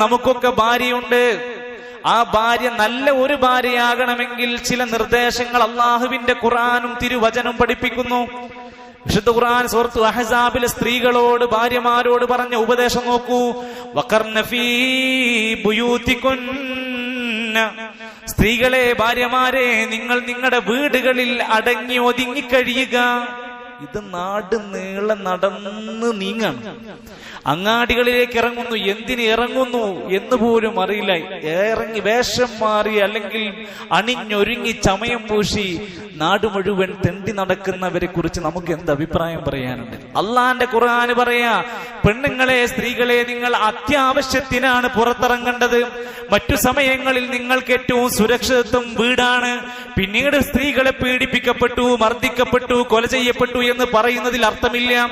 നമുക്കൊക്കെ ഭാര്യയുണ്ട്. ആ ഭാര്യ നല്ല ഒരു ഭാര്യയാകണമെങ്കിൽ ചില നിർദ്ദേശങ്ങൾ അള്ളാഹുവിന്റെ ഖുറാനും തിരുവചനം പഠിപ്പിക്കുന്നു. വിശുദ്ധ ഖുർആൻ സുഹൃത്തു അഹസാബിലെ സ്ത്രീകളോട് ഭാര്യമാരോട് പറഞ്ഞ ഉപദേശം നോക്കൂ. സ്ത്രീകളെ ഭാര്യമാരെ നിങ്ങൾ നിങ്ങളുടെ വീടുകളിൽ അടങ്ങി ഒതുങ്ങി കഴിയുക. ഇത് നാട് നീളെ നടന്ന് നീങ്ങാണ് അങ്ങാടികളിലേക്ക് ഇറങ്ങുന്നു. എന്തിന് ഇറങ്ങുന്നു എന്ന് പോലും അറിയില്ല. ഇറങ്ങി വേഷം മാറി അല്ലെങ്കിൽ അണിഞ്ഞൊരുങ്ങി ചമയം പൂശി നാട് മുഴുവൻ തെണ്ടി നടക്കുന്നവരെ കുറിച്ച് നമുക്ക് എന്ത് അഭിപ്രായം പറയാനുണ്ട്? അള്ളാന്റെ ഖുർആൻ പറയാ പെണ്ണുങ്ങളെ സ്ത്രീകളെ നിങ്ങൾ അത്യാവശ്യത്തിനാണ് പുറത്തിറങ്ങേണ്ടത്. മറ്റു സമയങ്ങളിൽ നിങ്ങൾക്ക് ഏറ്റവും സുരക്ഷിതത്വം വീടാണ്. പിന്നീട് സ്ത്രീകളെ പീഡിപ്പിക്കപ്പെട്ടു മർദ്ദിക്കപ്പെട്ടു കൊല ചെയ്യപ്പെട്ടു എന്ന് പറയുന്നതിൽ അർത്ഥമില്ല.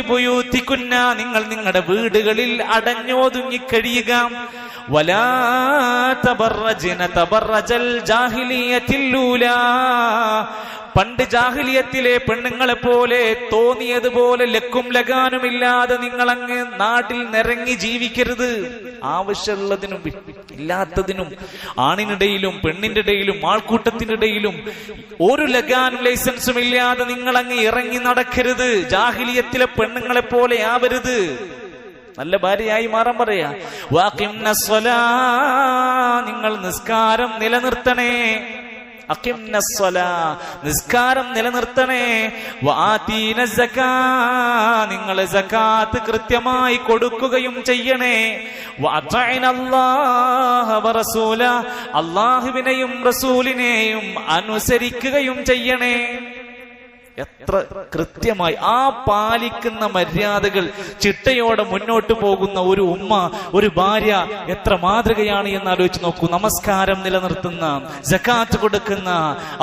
ബുയൂത്തികുന്ന നിങ്ങൾ നിങ്ങളുടെ വീടുകളിൽ അടഞ്ഞോതുങ്ങി കഴിയുക. വലാ തബറജന തബറജൽ പണ്ട് ജാഹിലിയത്തിലെ പെണ്ണുങ്ങളെ പോലെ തോന്നിയതുപോലെ ലക്കും ലഗാനുമില്ലാതെ നിങ്ങൾ അങ്ങ് നാട്ടിൽ നിറങ്ങി ജീവിക്കരുത്. ആവശ്യമുള്ളതിനും ഇല്ലാത്തതിനും ആണിനിടയിലും പെണ്ണിന്റെ ഇടയിലും ആൾക്കൂട്ടത്തിന്റെ ഇടയിലും ഒരു ലഗാനും ലൈസൻസും ഇല്ലാതെ നിങ്ങൾ അങ്ങ് ഇറങ്ങി നടക്കരുത്. ജാഹിലിയത്തിലെ പെണ്ണുങ്ങളെ പോലെ ആവരുത്. നല്ല ഭാര്യയായി മാറാൻ പറയാ. വാക്കിം നിങ്ങൾ നിസ്കാരം നിലനിർത്തണേ. നിസ്കാരം നിലനിർത്തണേ. നിങ്ങൾ സക്കാത്ത് കൃത്യമായി കൊടുക്കുകയും ചെയ്യണേ. അള്ളാഹുവിനെയും റസൂലിനെയും അനുസരിക്കുകയും ചെയ്യണേ. എത്ര കൃത്യമായി ആ പാലിക്കുന്ന മര്യാദകൾ ചിട്ടയോടെ മുന്നോട്ട് പോകുന്ന ഒരു ഉമ്മ ഒരു ഭാര്യ എത്ര മാതൃകയാണ് എന്ന് ആലോചിച്ച് നോക്കൂ. നമസ്കാരം നിലനിർത്തുന്ന ജക്കാത്ത് കൊടുക്കുന്ന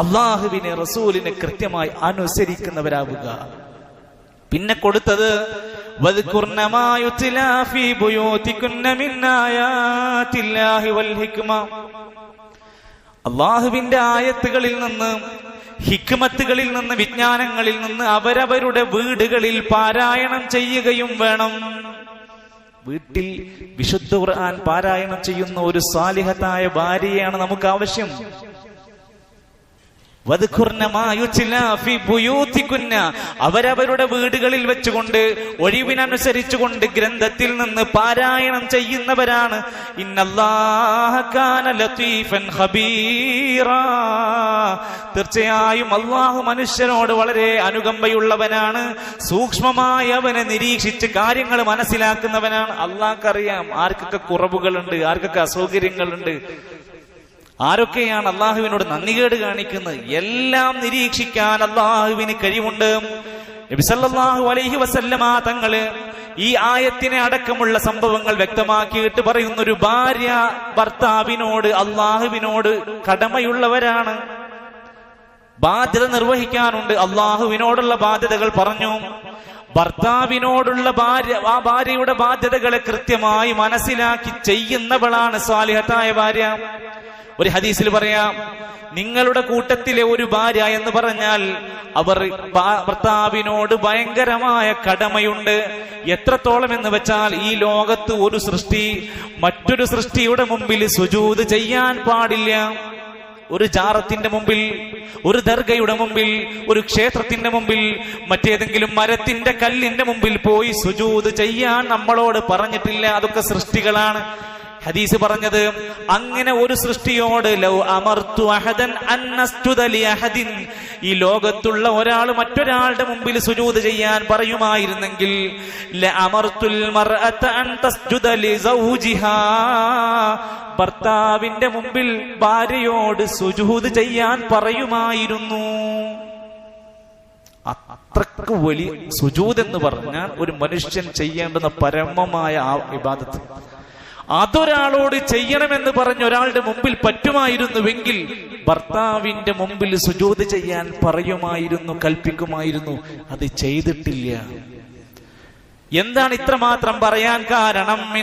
അള്ളാഹുവിനെ റസൂലിനെ കൃത്യമായി അനുസരിക്കുന്നവരാവുക. പിന്നെ കൊടുത്തത് അള്ളാഹുവിന്റെ ആയത്തുകളിൽ നിന്ന് ഹിക്മത്തുകളിൽ നിന്ന് വിജ്ഞാനങ്ങളിൽ നിന്ന് അവരവരുടെ വീടുകളിൽ പാരായണം ചെയ്യുകയും വേണം. വീട്ടിൽ വിശുദ്ധ ഖുർആൻ പാരായണം ചെയ്യുന്ന ഒരു സാലിഹത്തായ ഭാര്യയാണ് നമുക്ക് ആവശ്യം. അവരവരുടെ വീടുകളിൽ വെച്ചുകൊണ്ട് ഒഴിവിനനുസരിച്ചുകൊണ്ട് ഗ്രന്ഥത്തിൽ നിന്ന് പാരായണം ചെയ്യുന്നവരാണ്. തീർച്ചയായും അള്ളാഹു മനുഷ്യനോട് വളരെ അനുകമ്പയുള്ളവനാണ്. സൂക്ഷ്മമായി അവനെ നിരീക്ഷിച്ച് കാര്യങ്ങൾ മനസ്സിലാക്കുന്നവനാണ്. അള്ളാഹ്ക്കറിയാം ആർക്കൊക്കെ കുറവുകളുണ്ട് ആർക്കൊക്കെ അസൗകര്യങ്ങളുണ്ട്. ആരൊക്കെയാണ് അള്ളാഹുവിനോട് നന്ദികേട് കാണിക്കുന്നത്? എല്ലാം നിരീക്ഷിക്കാൻ അള്ളാഹുവിന് കഴിവുണ്ട്. നബിസല്ലാഹു അലൈഹി വസല്ലമ തങ്ങൾ ഈ ആയത്തിനെ അടക്കമുള്ള സംഭവങ്ങൾ വ്യക്തമാക്കിയിട്ട് പറയുന്ന ഒരു ഭാര്യ ഭർത്താവിനോട് അള്ളാഹുവിനോട് കടമയുള്ളവരാണ്. ബാധ്യത നിർവഹിക്കാനുണ്ട്. അള്ളാഹുവിനോടുള്ള ബാധ്യതകൾ പറഞ്ഞു. ഭർത്താവിനോടുള്ള ഭാര്യ ആ ഭാര്യയുടെ ബാധ്യതകളെ കൃത്യമായി മനസ്സിലാക്കി ചെയ്യുന്നവളാണ് സ്വാലിഹത്തായ ഭാര്യ. ഒരു ഹദീസിൽ പറയാം നിങ്ങളുടെ കൂട്ടത്തിലെ ഒരു ഭാര്യ എന്ന് പറഞ്ഞാൽ അവർ ഭർത്താവിനോട് ഭയങ്കരമായ കടമയുണ്ട്. എത്രത്തോളം എന്ന് വെച്ചാൽ ഈ ലോകത്ത് ഒരു സൃഷ്ടി മറ്റൊരു സൃഷ്ടിയുടെ മുമ്പിൽ സുജൂത് ചെയ്യാൻ പാടില്ല. ഒരു ജാറത്തിന്റെ മുമ്പിൽ ഒരു ദർഗയുടെ മുമ്പിൽ ഒരു ക്ഷേത്രത്തിന്റെ മുമ്പിൽ മറ്റേതെങ്കിലും മരത്തിന്റെ കല്ലിന്റെ മുമ്പിൽ പോയി സുജൂത് ചെയ്യാൻ നമ്മളോട് പറഞ്ഞിട്ടില്ല. അതൊക്കെ സൃഷ്ടികളാണ്. ഹദീസ് പറഞ്ഞത് അങ്ങനെ ഒരു സൃഷ്ടിയോട് ലൗ അമർത്തു അഹദൻ അഹദിൻ. ഈ ലോകത്തുള്ള ഒരാൾ മറ്റൊരാളുടെ മുമ്പിൽ സുജൂത് ചെയ്യാൻ പറയുമായിരുന്നെങ്കിൽ അമർത്തുൽ ഭർത്താവിന്റെ മുമ്പിൽ ഭാര്യയോട് സുജൂത് ചെയ്യാൻ പറയുമായിരുന്നു. അത്രയ്ക്ക് വലിയ സുജൂത് എന്ന് പറഞ്ഞാൽ ഒരു മനുഷ്യൻ ചെയ്യേണ്ടുന്ന പരമമായ ആ ഇബാദത്ത്. അതൊരാളോട് ചെയ്യണമെന്ന് പറഞ്ഞ ഒരാളുടെ മുമ്പിൽ പറ്റുമായിരുന്നുവെങ്കിൽ ഭർത്താവിന്റെ മുമ്പിൽ സുജൂത് ചെയ്യാൻ പറയുമായിരുന്നു കൽപ്പിക്കുമായിരുന്നു. അത് ചെയ്തിട്ടില്ല. എന്താണ് ഇത്രമാത്രം പറയാൻ കാരണം.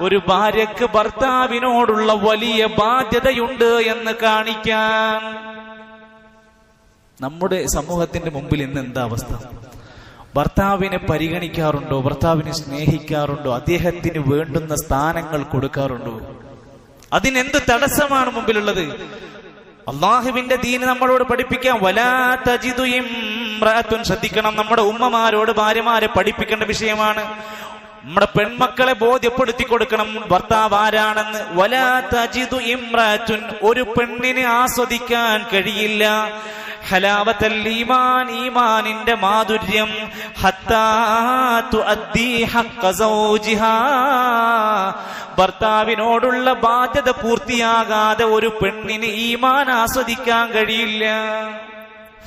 ഒരു ഭാര്യക്ക് ഭർത്താവിനോടുള്ള വലിയ ബാധ്യതയുണ്ട് എന്ന് കാണിക്കാൻ. നമ്മുടെ സമൂഹത്തിന്റെ മുമ്പിൽ ഇന്ന് എന്താ അവസ്ഥ? ഭർത്താവിനെ പരിഗണിക്കാറുണ്ടോ? ഭർത്താവിനെ സ്നേഹിക്കാറുണ്ടോ? അദ്ദേഹത്തിന് വേണ്ടുന്ന സ്ഥാനങ്ങൾ കൊടുക്കാറുണ്ടോ? അതിനെന്ത് തടസ്സമാണ് മുമ്പിലുള്ളത്? അള്ളാഹുവിന്റെ ദീന് നമ്മളോട് പഠിപ്പിക്കാം. വലാ തജിദു ഇംറഅത്തുൻ. ശ്രദ്ധിക്കണം. നമ്മുടെ ഉമ്മമാരോട് ഭാര്യമാരെ പഠിപ്പിക്കേണ്ട വിഷയമാണ്. നമ്മുടെ പെൺമക്കളെ ബോധ്യപ്പെടുത്തി കൊടുക്കണം. ഭർത്താവ് ആരാണെന്ന്. വലാ ഇംറഅത്തുൻ ഒരു പെണ്ണിനെ ആസ്വദിക്കാൻ കഴിയില്ല. ഹലാവത്തൽ ഈമാൻ ഈമാനിന്റെ മാധുര്യം. ഭർത്താവിനോടുള്ള ബാധ്യത പൂർത്തിയാകാതെ ഒരു പെണ്ണിന് ഈമാൻ ആസ്വദിക്കാൻ കഴിയില്ല.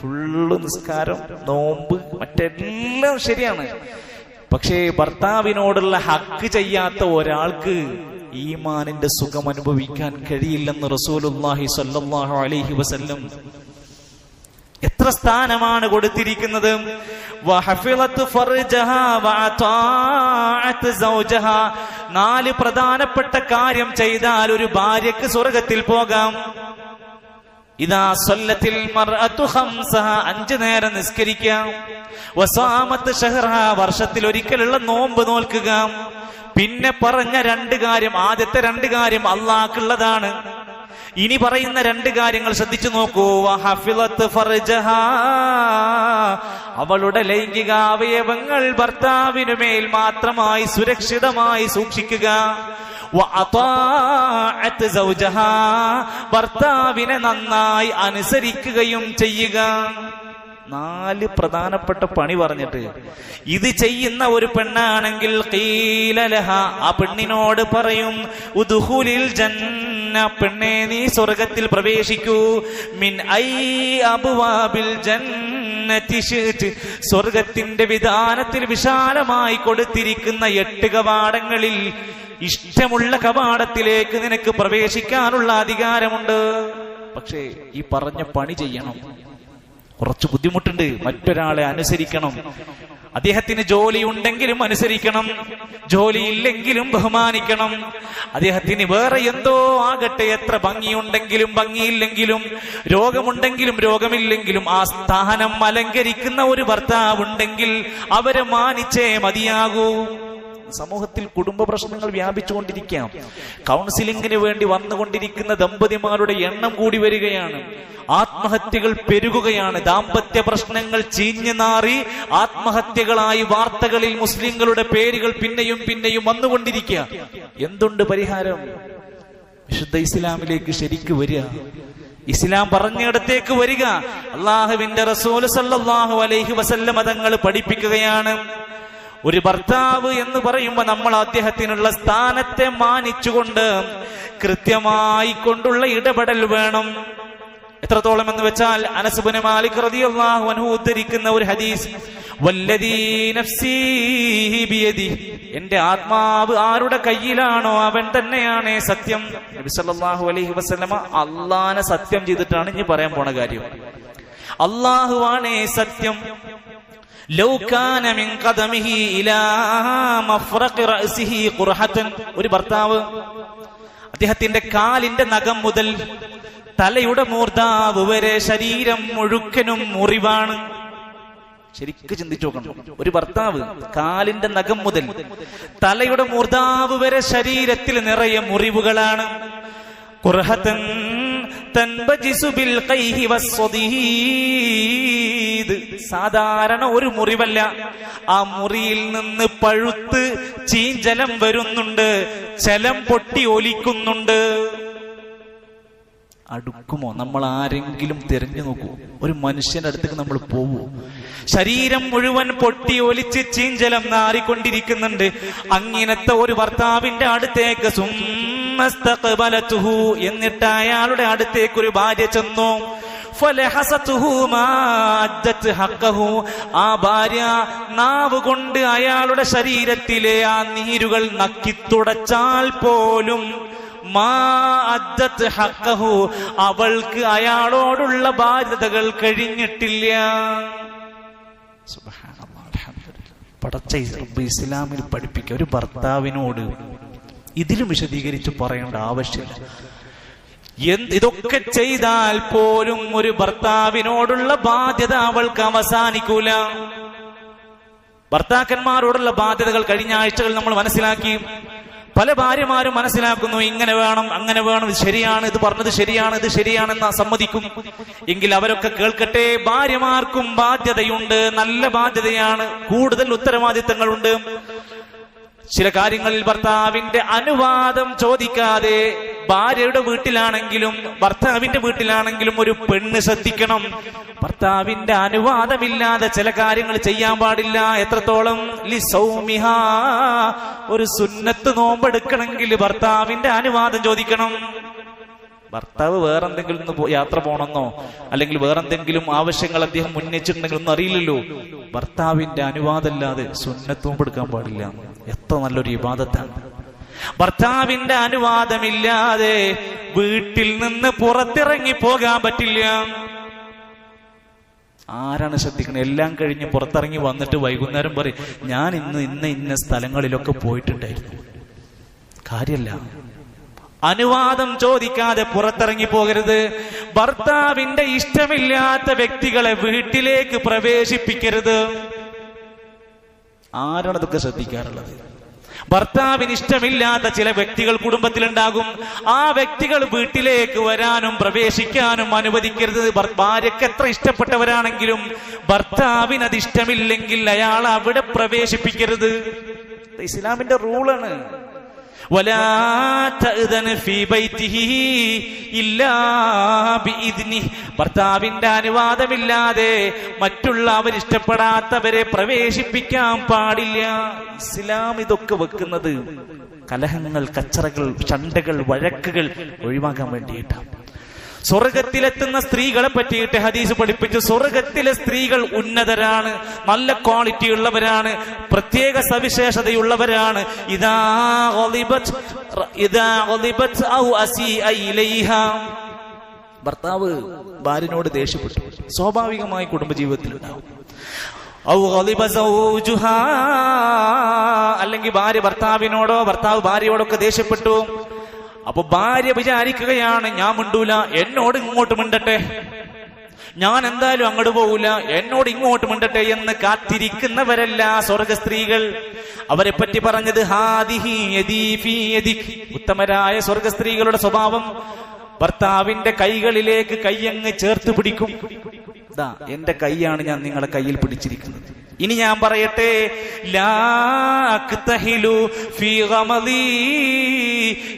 ഫുള്ള് നിസ്കാരം നോമ്പ് മറ്റെല്ലാം ശരിയാണ്. പക്ഷേ ഭർത്താവിനോടുള്ള ഹക്ക് ചെയ്യാത്ത ഒരാൾക്ക് ഈമാനിന്റെ സുഖം അനുഭവിക്കാൻ കഴിയില്ലെന്ന് റസൂലുല്ലാഹി സ്വല്ലല്ലാഹു അലൈഹി വസല്ലം എത്ര സ്ഥാനമാണ് കൊടുത്തിരിക്കുന്നത്. നാല് പ്രധാനപ്പെട്ട കാര്യം ചെയ്താൽ ഒരു ഭാര്യക്ക് സ്വർഗത്തിൽ പോകാം ഇതാ സ്വല്ലത്തിൽ അഞ്ചു നേരം നിസ്കരിക്കാം. വസാമത്ത് ഷഹ്റഹ വർഷത്തിൽ ഒരിക്കലുള്ള നോമ്പ് നോൽക്കുക. പിന്നെ പറഞ്ഞ രണ്ട് കാര്യം ആദ്യത്തെ രണ്ട് കാര്യം അള്ളാഹ്ക്കുള്ളതാണ്. ഇനി പറയുന്ന രണ്ട് കാര്യങ്ങൾ ശ്രദ്ധിച്ചു നോക്കൂ. അവളുടെ ലൈംഗിക അവയവങ്ങൾ ഭർത്താവിനുമേൽ മാത്രമായി സുരക്ഷിതമായി സൂക്ഷിക്കുക. ഭർത്താവിനെ നന്നായി അനുസരിക്കുകയും ചെയ്യുക നാല് പ്രധാനപ്പെട്ട പണി പറഞ്ഞിട്ട് ഇത് ചെയ്യുന്ന ഒരു പെണ്ണാണെങ്കിൽ ആ പെണ്ണിനോട് പറയും ഉദുഹുലിൽ ജന്ന പെണ്ണെ നീ സ്വർഗത്തിൽ പ്രവേശിക്കൂ. മിൻ ഐ അബുവാബിൽ. സ്വർഗത്തിന്റെ വിധാനത്തിൽ വിശാലമായി കൊടുത്തിരിക്കുന്ന എട്ട് കവാടങ്ങളിൽ ഇഷ്ടമുള്ള കവാടത്തിലേക്ക് നിനക്ക് പ്രവേശിക്കാനുള്ള അധികാരമുണ്ട്. പക്ഷേ ഈ പറഞ്ഞ പണി ചെയ്യണം. കുറച്ച് ബുദ്ധിമുട്ടുണ്ട്. മറ്റൊരാളെ അനുസരിക്കണം. അദ്ദേഹത്തിന് ജോലി ഉണ്ടെങ്കിലും അനുസരിക്കണം. ജോലി ഇല്ലെങ്കിലും ബഹുമാനിക്കണം. അദ്ദേഹത്തിന് വേറെ എന്തോ ആകട്ടെ എത്ര ഭംഗിയുണ്ടെങ്കിലും ഭംഗിയില്ലെങ്കിലും രോഗമുണ്ടെങ്കിലും രോഗമില്ലെങ്കിലും ആ സ്ഥാനം അലങ്കരിക്കുന്ന ഒരു ഭർത്താവ് ഉണ്ടെങ്കിൽ അവരെ മാനിച്ചേ മതിയാകൂ. സമൂഹത്തിൽ കുടുംബ പ്രശ്നങ്ങൾ വ്യാപിച്ചുകൊണ്ടിരിക്കാം. കൗൺസിലിംഗിന് വേണ്ടി വന്നുകൊണ്ടിരിക്കുന്ന ദമ്പതിമാരുടെ എണ്ണം കൂടി വരികയാണ്. ആത്മഹത്യകൾ പെരുകുകയാണ്. ദാമ്പത്യ പ്രശ്നങ്ങൾ ചീഞ്ഞു നാറി ആത്മഹത്യകളായി വാർത്തകളിൽ മുസ്ലിങ്ങളുടെ പേരുകൾ പിന്നെയും പിന്നെയും വന്നുകൊണ്ടിരിക്കുക. എന്തുണ്ട് പരിഹാരം? വിശുദ്ധ ഇസ്ലാമിലേക്ക് ശരിക്ക് വരിക. ഇസ്ലാം പറഞ്ഞിടത്തേക്ക് വരിക. അള്ളാഹുവിന്റെ റസൂൽ സല്ലല്ലാഹു അലൈഹി വസല്ലം തങ്ങൾ പഠിപ്പിക്കുകയാണ്. ഒരു ഭർത്താവ് എന്ന് പറയുമ്പോൾ നമ്മൾ അദ്ദേഹത്തിനുള്ള സ്ഥാനത്തെ മാനിച്ചുകൊണ്ട് കൃത്യമായി കൊണ്ടുള്ള ഇടപെടൽ വേണം. എത്രത്തോളം എന്ന് വെച്ചാൽ അനസുബിന് മാലിക് ഉദ്ധരിക്കുന്ന ഒരു ഹദീസ് എന്റെ ആത്മാവ് ആരുടെ കയ്യിലാണോ അവൻ തന്നെയാണ് സത്യം നബി സല്ലല്ലാഹു അലൈഹി വസല്ലമ അള്ളാനെ സത്യം ചെയ്തിട്ടാണ് ഇനി പറയാൻ പോണ കാര്യം. അള്ളാഹുവാണേ സത്യം. ഒരു ഭർത്താവ് അദ്ദേഹത്തിന്റെ കാലിന്റെ നഖം മുതൽ തലയുടെ മൂർദാവ് വരെ ശരീരം മുഴുക്കനും മുറിവാണ്. ശരിക്ക് ചിന്തിച്ചു നോക്കണം. ഒരു ഭർത്താവ് കാലിന്റെ നഖം മുതൽ തലയുടെ മൂർദാവ് വരെ ശരീരത്തിൽ നിറയെ മുറിവുകളാണ്. ഖുർഹതൻ സാധാരണ ഒരു മുറിവല്ല. ആ മുറിയിൽ നിന്ന് പഴുത്ത് ചീഞ്ചലം വരുന്നുണ്ട്. ചലം പൊട്ടി ഒലിക്കുന്നുണ്ട്. അടുക്കുമോ? നമ്മൾ ആരെങ്കിലും തിരഞ്ഞു നോക്കൂ. ഒരു മനുഷ്യന്റെ അടുത്തേക്ക് നമ്മൾ പോവോ. ശരീരം മുഴുവൻ പൊട്ടി ഒലിച്ച് ചീഞ്ചലം നാറിക്കൊണ്ടിരിക്കുന്നുണ്ട്. അങ്ങനത്തെ ഒരു ഭർത്താവിന്റെ അടുത്തേക്ക് സുമ്മസ്തഖ്ബലതുഹു എന്നിട്ട് അയാളുടെ അടുത്തേക്ക് ഒരു ഭാര്യ ചെന്നു. ആ ഭാര്യ നാവ് കൊണ്ട് അയാളുടെ ശരീരത്തിലെ ആ നീരുകൾ നക്കിത്തുടച്ചാൽ പോലും. അവൾക്ക് അയാളോടുള്ള ബാധ്യതകൾ കഴിഞ്ഞിട്ടില്ല. പടച്ച ഇസ്ലാമിൽ പഠിപ്പിക്ക ഒരു ഭർത്താവിനോട് ഇതിലും വിശദീകരിച്ച് പറയേണ്ട ആവശ്യമില്ല. എന്ത് ഇതൊക്കെ ചെയ്താൽ പോലും ഒരു ഭർത്താവിനോടുള്ള ബാധ്യത അവൾക്ക് അവസാനിക്കൂല. ഭർത്താക്കന്മാരോടുള്ള ബാധ്യതകൾ കഴിഞ്ഞ ആഴ്ചകൾ നമ്മൾ മനസ്സിലാക്കി. പല ഭാര്യമാരും മനസ്സിലാക്കുന്നു ഇങ്ങനെ വേണം അങ്ങനെ വേണം ഇത് ശരിയാണ് ഇത് പറഞ്ഞത് ശരിയാണ് ഇത് ശരിയാണെന്ന് സമ്മതിക്കും. എങ്കിൽ അവരൊക്കെ കേൾക്കട്ടെ ഭാര്യമാർക്കും ബാധ്യതയുണ്ട് നല്ല ബാധ്യതയാണ് കൂടുതൽ ഉത്തരവാദിത്തങ്ങളുണ്ട്. ചില കാര്യങ്ങളിൽ ഭർത്താവിന്റെ അനുവാദം ചോദിക്കാതെ ഭാര്യയുടെ വീട്ടിലാണെങ്കിലും ഭർത്താവിന്റെ വീട്ടിലാണെങ്കിലും ഒരു പെണ്ണ് ശ്രദ്ധിക്കണം. ഭർത്താവിന്റെ അനുവാദമില്ലാതെ ചില കാര്യങ്ങൾ ചെയ്യാൻ പാടില്ല. എത്രത്തോളം? ലി സൗമിഹ. ഒരു സുന്നത്ത് നോമ്പെടുക്കണമെങ്കിൽ ഭർത്താവിന്റെ അനുവാദം ചോദിക്കണം. ഭർത്താവ് വേറെന്തെങ്കിലും ഒന്ന് യാത്ര പോണെന്നോ അല്ലെങ്കിൽ വേറെന്തെങ്കിലും ആവശ്യങ്ങൾ അദ്ദേഹം ഉന്നയിച്ചിട്ടുണ്ടെങ്കിൽ ഒന്നും അറിയില്ലല്ലോ. ഭർത്താവിന്റെ അനുവാദമില്ലാതെ സുന്നത്ത് എടുക്കാൻ പാടില്ല. എത്ര നല്ലൊരു വിവാദത്താണ്. ഭർത്താവിന്റെ അനുവാദമില്ലാതെ വീട്ടിൽ നിന്ന് പുറത്തിറങ്ങി പോകാൻ പറ്റില്ല. ആരാണ് ശ്രദ്ധിക്കുന്നത് എല്ലാം കഴിഞ്ഞ് പുറത്തിറങ്ങി വന്നിട്ട് വൈകുന്നേരം പറയും ഞാൻ ഇന്ന് ഇന്ന ഇന്ന സ്ഥലങ്ങളിലൊക്കെ പോയിട്ടുണ്ടായിരുന്നു. കാര്യല്ല. അനുവാദം ചോദിക്കാതെ പുറത്തിറങ്ങി പോകരുത്. ഭർത്താവിന്റെ ഇഷ്ടമില്ലാത്ത വ്യക്തികളെ വീട്ടിലേക്ക് പ്രവേശിപ്പിക്കരുത്. ആരാണ് അതൊക്കെ ശ്രദ്ധിക്കാറുള്ളത്? ഭർത്താവിന് ഇഷ്ടമില്ലാത്ത ചില വ്യക്തികൾ കുടുംബത്തിലുണ്ടാകും. ആ വ്യക്തികൾ വീട്ടിലേക്ക് വരാനും പ്രവേശിക്കാനും അനുവദിക്കരുത്. ഭാര്യക്ക് എത്ര ഇഷ്ടപ്പെട്ടവരാണെങ്കിലും ഭർത്താവിന് അത് ഇഷ്ടമില്ലെങ്കിൽ അയാൾ അവിടെ പ്രവേശിപ്പിക്കരുത്. ഇസ്ലാമിന്റെ റൂളാണ്. ഭർത്താവിന്റെ അനുവാദമില്ലാതെ മറ്റുള്ളവർ ഇഷ്ടപ്പെടാത്തവരെ പ്രവേശിപ്പിക്കാൻ പാടില്ല. ഇസ്ലാം ഇതൊക്കെ വെക്കുന്നത് കലഹങ്ങൾ കച്ചറകൾ ചണ്ടകൾ വഴക്കുകൾ ഒഴിവാക്കാൻ വേണ്ടിയിട്ടാണ്. സ്വർഗത്തിലെത്തുന്ന സ്ത്രീകളെ പറ്റിയിട്ട് ഹദീസ് പഠിപ്പിച്ചു. സ്വർഗത്തിലെ സ്ത്രീകൾ ഉന്നതരാണ് നല്ല ക്വാളിറ്റി ഉള്ളവരാണ് പ്രത്യേക സവിശേഷതയുള്ളവരാണ്. ഭർത്താവ് ഭാര്യനോട് ദേഷ്യപ്പെട്ടു. സ്വാഭാവികമായി കുടുംബജീവിതത്തിൽ ഉണ്ടാവും. അല്ലെങ്കിൽ ഭാര്യ ഭർത്താവിനോടോ ഭർത്താവ് ഭാര്യയോടൊക്കെ ദേഷ്യപ്പെട്ടു. അപ്പൊ ഭാര്യ വിചാരിക്കുകയാണ് ഞാൻ മിണ്ടൂല എന്നോട് ഇങ്ങോട്ട് മിണ്ടട്ടെ? ഞാൻ എന്തായാലും അങ്ങോട്ട് പോകൂല എന്നോട് ഇങ്ങോട്ട് മിണ്ടട്ടെ? എന്ന് കാത്തിരിക്കുന്നവരല്ല സ്വർഗ സ്ത്രീകൾ അവരെ പറ്റി പറഞ്ഞത്. ഉത്തമരായ സ്വർഗ സ്ത്രീകളുടെ സ്വഭാവം ഭർത്താവിന്റെ കൈകളിലേക്ക് കൈയങ്ങ് ചേർത്ത് പിടിക്കും. എന്റെ കൈയാണ് ഞാൻ നിങ്ങളുടെ കയ്യിൽ പിടിച്ചിരിക്കുന്നത്. ഇനി ഞാൻ പറയട്ടെ.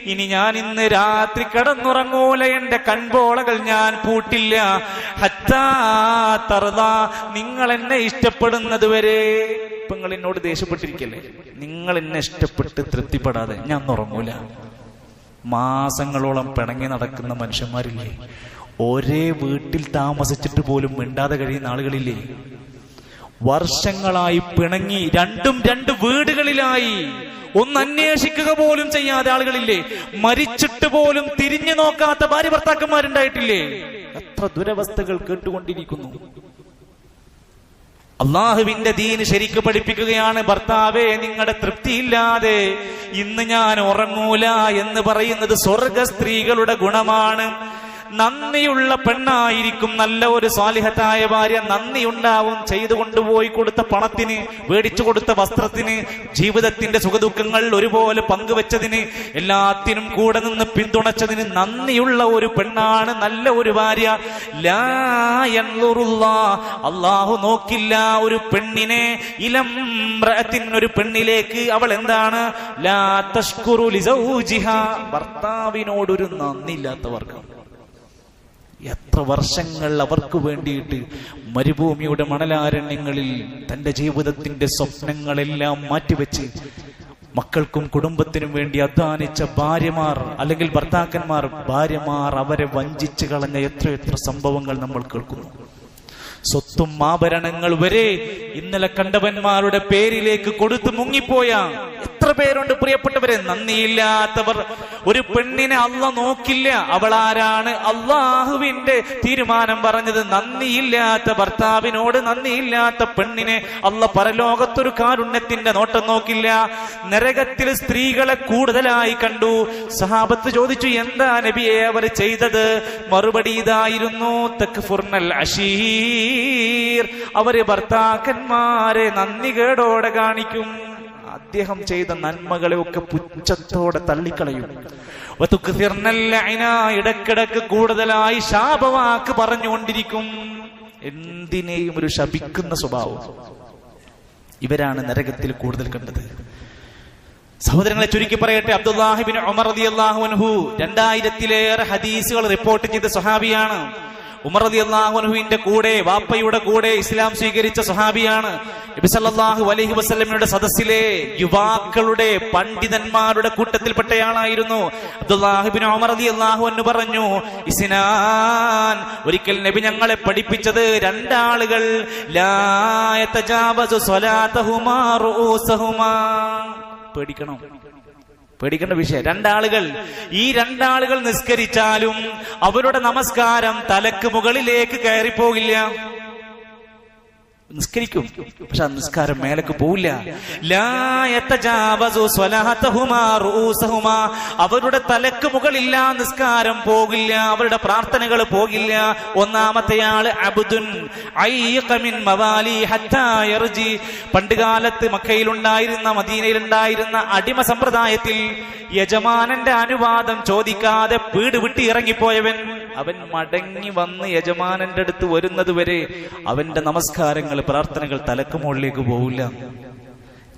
ഇനി ഞാൻ ഇന്ന് രാത്രി കിടന്നുറങ്ങൂല. എന്റെ കൺപോളകൾ ഞാൻ പൂട്ടില്ല. നിങ്ങൾ എന്നെ ഇഷ്ടപ്പെടുന്നത് വരെ. നിങ്ങൾ എന്നോട് ദേഷ്യപ്പെട്ടിരിക്കല്ലേ? നിങ്ങൾ എന്നെ ഇഷ്ടപ്പെട്ട് തൃപ്തിപ്പെടാതെ ഞാൻ ഉറങ്ങൂല. മാസങ്ങളോളം പിണങ്ങി നടക്കുന്ന മനുഷ്യന്മാരില്ലേ? ഒരേ വീട്ടിൽ താമസിച്ചിട്ട് പോലും മിണ്ടാതെ കഴിയുന്ന ആളുകളില്ലേ? വർഷങ്ങളായി പിണങ്ങി രണ്ടും രണ്ട് വീടുകളിലായി. ഒന്ന് അന്വേഷിക്കുക പോലും ചെയ്യാതെ ആളുകളില്ലേ? മരിച്ചിട്ട് പോലും തിരിഞ്ഞു നോക്കാത്ത ഭാര്യ ഭർത്താക്കന്മാരുണ്ടായിട്ടില്ലേ? എത്ര ദുരവസ്ഥകൾ കേട്ടുകൊണ്ടിരിക്കുന്നു. അള്ളാഹുവിന്റെ ദീന് ശരിക്ക് പഠിപ്പിക്കുകയാണ്. ഭർത്താവേ നിങ്ങളുടെ തൃപ്തിയില്ലാതെ ഇന്ന് ഞാൻ ഉറങ്ങൂല എന്ന് പറയുന്നത് സ്വർഗ സ്ത്രീകളുടെ ഗുണമാണ്. നന്ദിയുള്ള പെണ്ണായിരിക്കും നല്ല ഒരു സ്വാലിഹത്തായ ഭാര്യ നന്ദി ഉണ്ടാവും ചെയ്തു കൊണ്ടുപോയി കൊടുത്ത പണത്തിന് മേടിച്ചു കൊടുത്ത വസ്ത്രത്തിന് ജീവിതത്തിന്റെ സുഖദുഃഖങ്ങൾ ഒരുപോലെ പങ്കുവെച്ചതിന് എല്ലാത്തിനും കൂടെ നിന്ന് പിന്തുണച്ചതിന് നന്ദിയുള്ള ഒരു പെണ്ണാണ് നല്ല ഒരു ഭാര്യ. അള്ളാഹു നോക്കില്ല ഒരു പെണ്ണിനെ ഇലം ഒരു പെണ്ണിലേക്ക് അവൾ എന്താണ് ഭർത്താവിനോടൊരു തഷ്കുറു ലിസൗജിഹാ. എത്ര വർഷങ്ങൾ അവർക്ക് വേണ്ടിയിട്ട് മരുഭൂമിയുടെ മണലാരണ്യങ്ങളിൽ തന്റെ ജീവിതത്തിന്റെ സ്വപ്നങ്ങളെല്ലാം മാറ്റിവെച്ച് മക്കൾക്കും കുടുംബത്തിനും വേണ്ടി അധ്വാനിച്ച ഭാര്യമാർ അല്ലെങ്കിൽ ഭർത്താക്കന്മാർ ഭാര്യമാർ അവരെ വഞ്ചിച്ച് കളഞ്ഞ എത്ര എത്ര സംഭവങ്ങൾ നമ്മൾ കേൾക്കുന്നു. സ്വത്തും ആഭരണങ്ങൾ വരെ ഇന്നലെ കണ്ടവന്മാരുടെ പേരിലേക്ക് കൊടുത്തു മുങ്ങിപ്പോയ എത്ര പേരുണ്ട് പ്രിയപ്പെട്ടവരെ? നന്ദിയില്ലാത്തവർ. ഒരു പെണ്ണിനെ അല്ല നോക്കില്ല. അവൾ ആരാണ്? അള്ളാഹുവിന്റെ തീരുമാനം പറഞ്ഞത് നന്ദിയില്ലാത്ത ഭർത്താവിനോട് നന്ദിയില്ലാത്ത പെണ്ണിനെ അല്ല പരലോകത്തൊരു കാരുണ്യത്തിന്റെ നോട്ടം നോക്കില്ല. നരകത്തിൽ സ്ത്രീകളെ കൂടുതലായി കണ്ടു. സഹാബത്ത് ചോദിച്ചു എന്താ നബിയെ അവർ ചെയ്തത്? മറുപടി ഇതായിരുന്നു തക്ഫുർനൽ അഷീർ അവർ ഭർത്താക്കന്മാരെ നന്ദികേടോടെ കാണിക്കും. അദ്ദേഹം ചെയ്ത നന്മകളെ ഒക്കെ പുച്ഛത്തോടെ തള്ളിക്കളയും. ഇടക്കിടക്ക് കൂടുതലായി ശാപവാക്ക് പറഞ്ഞുകൊണ്ടിരിക്കും. എന്തിനേയും ഒരു ശപിക്കുന്ന സ്വഭാവം. ഇവരാണ് നരകത്തിൽ കൂടുതൽ കണ്ടത്. സഹോദരങ്ങളെ ചുരുക്കി പറയട്ടെ അബ്ദുല്ലാഹിബിൻ ഉമർ റളിയല്ലാഹു അൻഹു രണ്ടായിരത്തിലേറെ ഹദീസുകൾ റിപ്പോർട്ട് ചെയ്ത സ്വഹാബിയാണ്. ഉമർ റളിയല്ലാഹു അൻഹുവിന്റെ കൂടെ വാപ്പയുടെ കൂടെ ഇസ്ലാം സ്വീകരിച്ച സഹാബിയാണ് നബി അലഹി വസല്ലമയുടെ സദസ്സിലെ യുവാക്കളുടെ പണ്ഡിതന്മാരുടെ കൂട്ടത്തിൽപ്പെട്ടയാളായിരുന്നു. അബ്ദുല്ലാഹിബിൻ ഉമർ അള്ളാഹു എന്ന് പറഞ്ഞു ഇസ്നാൻ ഒരിക്കൽ നബി ഞങ്ങളെ പഠിപ്പിച്ചത് രണ്ടാളുകൾ. പേടിക്കണം. പേടിക്കേണ്ട വിഷയം. രണ്ടാളുകൾ ഈ രണ്ടാളുകൾ നിസ്കരിച്ചാലും അവരുടെ നമസ്കാരം തലക്ക് മുകളിലേക്ക് കയറിപ്പോകില്ല. നിസ്കരിക്കും. പക്ഷെ ആ നിസ്കാരം മേലക്ക് പോവില്ല. അവരുടെ തലക്ക് മുകളില്ല നിസ്കാരം പോകില്ല അവരുടെ പ്രാർത്ഥനകൾ പോകില്ല. ഒന്നാമത്തെ ആൾ അബുദുൻ പണ്ടുകാലത്ത് മക്കയിലുണ്ടായിരുന്ന മദീനയിലുണ്ടായിരുന്ന അടിമ സമ്പ്രദായത്തിൽ യജമാനന്റെ അനുവാദം ചോദിക്കാതെ വീട് വിട്ട് ഇറങ്ങിപ്പോയവൻ അവൻ മടങ്ങി വന്ന് യജമാനന്റെ അടുത്ത് വരുന്നതുവരെ അവന്റെ നമസ്കാരങ്ങൾ പ്രാർത്ഥനകൾ തലക്ക് പോവില്ല. പോവില്ല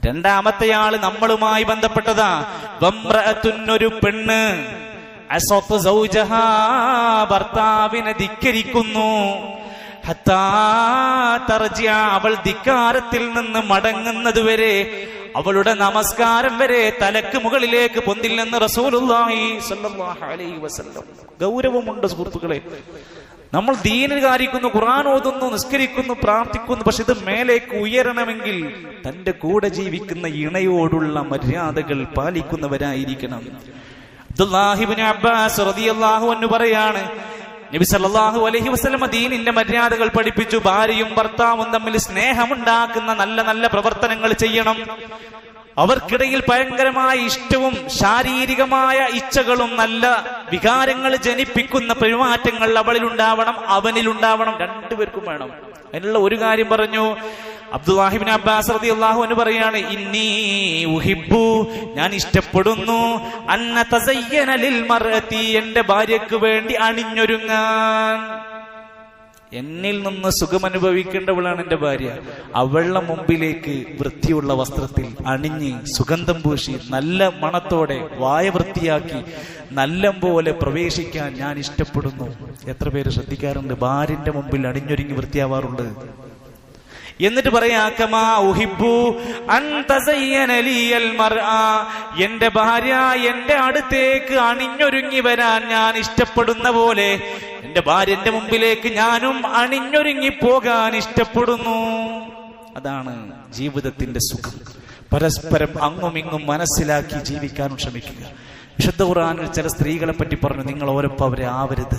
രണ്ടാമത്തെയാൾ നമ്മളുമായി ബന്ധപ്പെട്ടതാ. വമ്രഅത്തുൻ ഒരു പെണ്ണ് അസ്വത്ത് സൗജഹാ ഭർത്താവിനെ ധിക്കരിക്കുന്നു. അവൾ ധിക്കാരത്തിൽ നിന്ന് മടങ്ങുന്നത് വരെ അവളുടെ നമസ്കാരം വരെ തലക്ക് മുകളിലേക്ക് പൊന്തില്ലെന്ന് റസൂലുള്ളാഹി അലൈഹി വസല്ലം. ഗൗരവമുണ്ട് സുഹൃത്തുക്കളെ. നമ്മൾ ദീനിൽ കാരിക്കുന്നു ഖുറാൻ ഓതുന്നു നിസ്കരിക്കുന്നു പ്രാർത്ഥിക്കുന്നു പക്ഷെ ഇത് മേലേക്ക് ഉയരണമെങ്കിൽ തന്റെ കൂടെ ജീവിക്കുന്ന ഇണയോടുള്ള മര്യാദകൾ പാലിക്കുന്നവരായിരിക്കണം. അബ്ദുല്ലാഹിബിൻ അബ്ബാസ് പറയാണ് നബി സല്ലല്ലാഹു അലൈഹി വസല്ലമ ദീനിന്റെ മര്യാദകൾ പഠിപ്പിച്ചു ഭാര്യയും ഭർത്താവും തമ്മിൽ സ്നേഹമുണ്ടാക്കുന്ന നല്ല നല്ല പ്രവർത്തനങ്ങൾ ചെയ്യണം. അവർക്കിടയിൽ ഭയങ്കരമായ ഇഷ്ടവും ശാരീരികമായ ഇച്ഛകളും നല്ല വികാരങ്ങൾ ജനിപ്പിക്കുന്ന പെരുമാറ്റങ്ങൾ അവളിലുണ്ടാവണം അവനിലുണ്ടാവണം. രണ്ടുപേർക്കും വേണം. അതിനുള്ള ഒരു കാര്യം പറഞ്ഞു അബ്ദുല്ലാഹിബിൻ അബ്ബാസ് റതി അള്ളാഹു എന്ന് പറയാണ് ഇന്നി ഞാൻ ഇഷ്ടപ്പെടുന്നു അന്ന തസയ്യന ലിൽ മർഅതി എന്റെ ഭാര്യക്ക് വേണ്ടി അണിഞ്ഞൊരുങ്ങാൻ. എന്നിൽ നിന്ന് സുഖം അനുഭവിക്കേണ്ടവളാണ് എന്റെ ഭാര്യ. അവളുടെ മുമ്പിലേക്ക് വൃത്തിയുള്ള വസ്ത്രത്തിൽ അണിഞ്ഞ് സുഗന്ധം പൂശി നല്ല മണത്തോടെ വായ വൃത്തിയാക്കി നല്ല പോലെ പ്രവേശിക്കാൻ ഞാൻ ഇഷ്ടപ്പെടുന്നു. എത്ര പേര് ശ്രദ്ധിക്കാറുണ്ട്? ഭാര്യന്റെ മുമ്പിൽ അണിഞ്ഞൊരുങ്ങി വൃത്തിയാവാറുണ്ട്. എന്നിട്ട് പറയാ കമാ ഉഹിബ്ബു അൻ തസയ്യന ലിയൽ മർആ എന്റെ ഭാര്യ എന്റെ അടുത്തേക്ക് അണിഞ്ഞൊരുങ്ങി വരാൻ ഞാൻ ഇഷ്ടപ്പെടുന്ന പോലെ എന്റെ ഭാര്യ എന്റെ മുമ്പിലേക്ക് ഞാനും അണിഞ്ഞൊരുങ്ങി പോകാൻ ഇഷ്ടപ്പെടുന്നു. അതാണ് ജീവിതത്തിന്റെ സുഖം. പരസ്പരം അങ്ങും ഇങ്ങും മനസ്സിലാക്കി ജീവിക്കാനും ശ്രമിക്കുക. വിശുദ്ധ ഖുർആനിൽ ചില സ്ത്രീകളെ പറ്റി പറഞ്ഞു നിങ്ങൾ ഓരോ അവരെ ആവരുത്.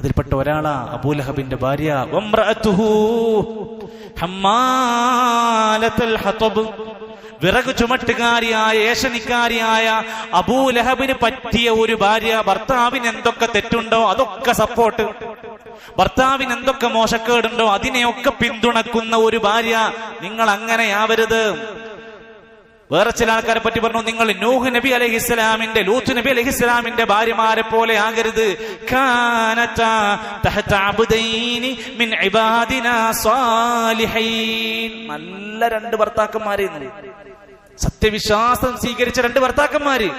അതിൽപ്പെട്ട ഒരാളാ അബൂലഹബിന്റെ ഭാര്യ. വിറക് ചുമട്ടുകാരിയായ ഏഷണിക്കാരിയായ അബൂലഹബിന് പറ്റിയ ഒരു ഭാര്യ ഭർത്താവിന് എന്തൊക്കെ തെറ്റുണ്ടോ അതൊക്കെ സപ്പോർട്ട് ഭർത്താവിന് എന്തൊക്കെ മോശക്കേടുണ്ടോ അതിനെയൊക്കെ പിന്തുണക്കുന്ന ഒരു ഭാര്യ നിങ്ങൾ അങ്ങനെയാവരുത് വേറെ ചില ആൾക്കാരെ പറ്റി പറഞ്ഞു നിങ്ങൾ നൂഹ് നബി അലഹി ഇസ്ലാമിന്റെ ലൂത്ത് നബി അലഹി ഇസ്ലാമിന്റെ ഭാര്യമാരെ പോലെ ആകരുത് നല്ല രണ്ട് ഭർത്താക്കന്മാരെ സത്യവിശ്വാസം സ്വീകരിച്ച രണ്ട് ഭർത്താക്കന്മാര്.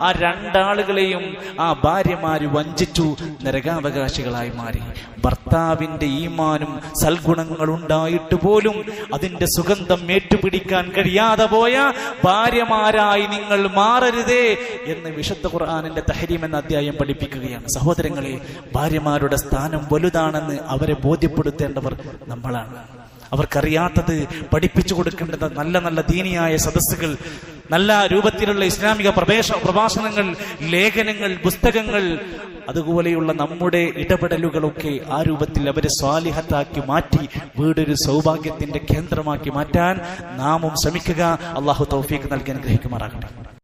ആ രണ്ടാളുകളെയും ആ ഭാര്യമാര് വഞ്ചിച്ചു നരകാവകാശികളായി മാറി. ഭർത്താവിന്റെ ഈമാനും സൽഗുണങ്ങൾ ഉണ്ടായിട്ട് പോലും അതിന്റെ സുഗന്ധം ഏറ്റുപിടിക്കാൻ കഴിയാതെ പോയ ഭാര്യമാരായി നിങ്ങൾ മാറരുതേ എന്ന് വിശുദ്ധ ഖുർആാനിന്റെ തഹരീം എന്ന അധ്യായം പഠിപ്പിക്കുകയാണ്. സഹോദരങ്ങളെ ഭാര്യമാരുടെ സ്ഥാനം വലുതാണെന്ന് അവരെ ബോധ്യപ്പെടുത്തേണ്ടവർ നമ്മളാണ്. അവർക്കറിയാത്തത് പഠിപ്പിച്ചു കൊടുക്കേണ്ടത് നല്ല നല്ല ദീനിയായ സദസ്സുകൾ നല്ല രൂപത്തിലുള്ള ഇസ്ലാമിക പ്രവേശ പ്രഭാഷണങ്ങൾ ലേഖനങ്ങൾ പുസ്തകങ്ങൾ അതുപോലെയുള്ള നമ്മുടെ ഇടപെടലുകളൊക്കെ ആ രൂപത്തിൽ അവരെ സ്വാലിഹത്താക്കി മാറ്റി വീടൊരു സൗഭാഗ്യത്തിന്റെ കേന്ദ്രമാക്കി മാറ്റാൻ നാമും ശ്രമിക്കുക. അള്ളാഹു തൗഫീഖ് നൽകി അനുഗ്രഹിക്കുമാറാകട്ടെ.